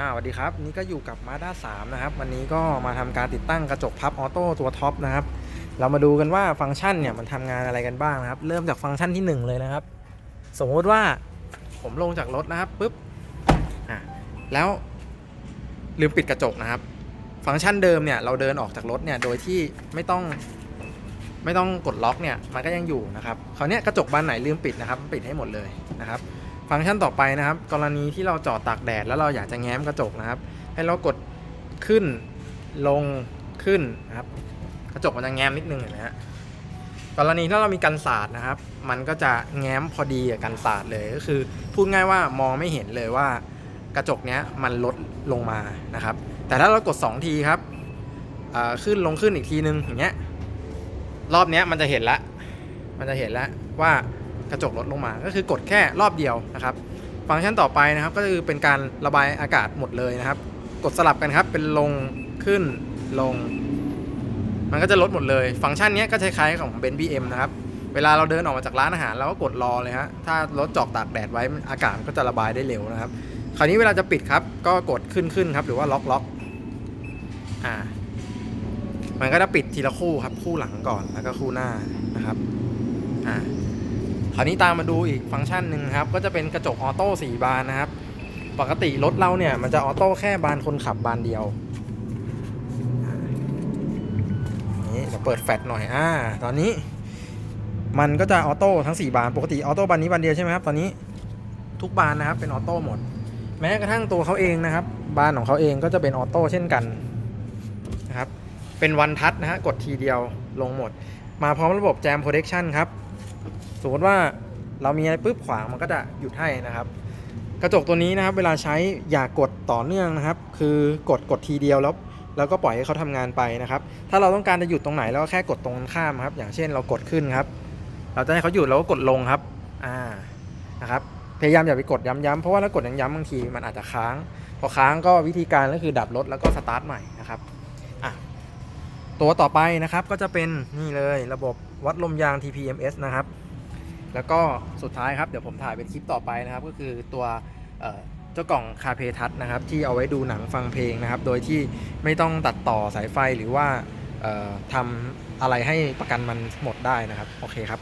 อ่าสวัสดีครับนี่ก็อยู่กับ Mazda 3 นะครับ วันนี้ก็มาทำการติดตั้งกระจกพับออโต้ตัวท็อปนะครับ เรามาดูกันว่าฟังก์ชันเนี่ยมันทำงานอะไรกันบ้างนะครับ เริ่มจากฟังก์ชันที่ 1 เลยนะครับ สมมุติว่าผมลงจากรถนะครับปุ๊บอะแล้วลืมปิดกระจกนะครับ ฟังก์ชันเดิมเนี่ยเราเดินออกจากรถเนี่ยโดยที่ไม่ต้องไม่ต้องกดล็อกเนี่ยมันก็ยังอยู่นะครับคราวนี้กระจกบานไหนลืมปิดนะครับปิดให้หมดเลยนะครับ ฟังก์ชันต่อไปนะครับ กรณีที่เราจอดตากแดดแล้วเราอยากจะแง้มกระจกนะครับ ให้เรากดขึ้นลงขึ้นนะครับ กระจกมันจะแง้มนิดนึงเห็นไหมฮะกรณีถ้าเรามีกันศาสตร์นะครับ มันก็จะแง้มพอดีกับกันศาสตร์เลยก็คือ พูดง่ายว่ามองไม่เห็นเลยว่ากระจกเนี้ยมันลดลงมานะครับ แต่ถ้าเรากด 2 ทีครับขึ้นลงขึ้นอีกทีนึงอย่างเงี้ยรอบเนี้ยมันจะเห็นละ มันจะเห็นล้วว่า กระจกลดลงมา ก็คือกดแค่รอบเดียวนะครับ ฟังก์ชันต่อไปนะครับ ก็คือเป็นการระบายอากาศหมดเลยนะครับ กดสลับกันครับ เป็นลงขึ้นลง มันก็จะลดหมดเลย ฟังก์ชันนี้ก็คล้ายๆของเบนซ์บีเอ็มนะครับ เวลาเราเดินออกมาจากร้านอาหารเราก็กดรอเลยฮะ ถ้ารถจอกตากแดดไว้อากาศก็จะระบายได้เร็วนะครับ คราวนี้เวลาจะปิดครับ ก็กดขึ้นขึ้นครับ หรือว่าล็อกล็อกอ่ามันก็จะปิดทีละคู่ครับคู่หลังก่อนแล้วก็คู่หน้านะครับอ่า คราวนี้ตามมาดูอีกฟังก์ชันหนึ่งครับ ก็จะเป็นกระจกออโต้สี่บานนะครับ ปกติรถเราเนี่ยมันจะออโต้แค่บานคนขับบานเดียวนี่เดี๋ยวเปิดแฟลชหน่อยอ่าตอนนี้ มันก็จะออโต้ทั้ง4บาน ปกติออโต้บานนี้บานเดียวใช่ไหมครับตอนนี้ทุกบานนะครับเป็นออโต้หมด แม้กระทั่งตัวเขาเองนะครับ บานของเขาเองก็จะเป็นออโต้เช่นกันนะครับเป็นวันทัชนะฮะกดทีเดียวลงหมด มาพร้อมระบบแจมโปรเทคชันครับ สมมติว่าเรามีอะไรปุ๊บขวางมันก็จะหยุดให้นะครับ กระจกตัวนี้นะครับ เวลาใช้อย่ากดต่อเนื่องนะครับ คือกดกดทีเดียวแล้วแล้วก็ปล่อยให้เขาทำงานไปนะครับ ถ้าเราต้องการจะหยุดตรงไหนเราก็แค่กดตรงข้ามครับ อย่างเช่นเรากดขึ้นครับ เราจะให้เขาหยุดเราก็กดลงครับ อ่า นะครับ พยายามอย่าไปกดย้ำๆ เพราะว่าถ้ากดย้ำๆบางทีมันอาจจะค้าง พอค้างก็วิธีการก็คือดับรถแล้วก็สตาร์ทใหม่นะครับ อะ ตัวต่อไปนะครับก็จะเป็นนี่เลยระบบวัดลมยาง TPMS นะครับ แล้วก็สุดท้ายครับเดี๋ยวผมถ่ายเป็นคลิปต่อไปนะครับ ก็คือตัวเจ้ากล่องคาเพทัสนะครับ ที่เอาไว้ดูหนังฟังเพลงนะครับ โดยที่ไม่ต้องตัดต่อสายไฟหรือว่าทำอะไรให้ประกันมันหมดได้นะครับ โอเคครับ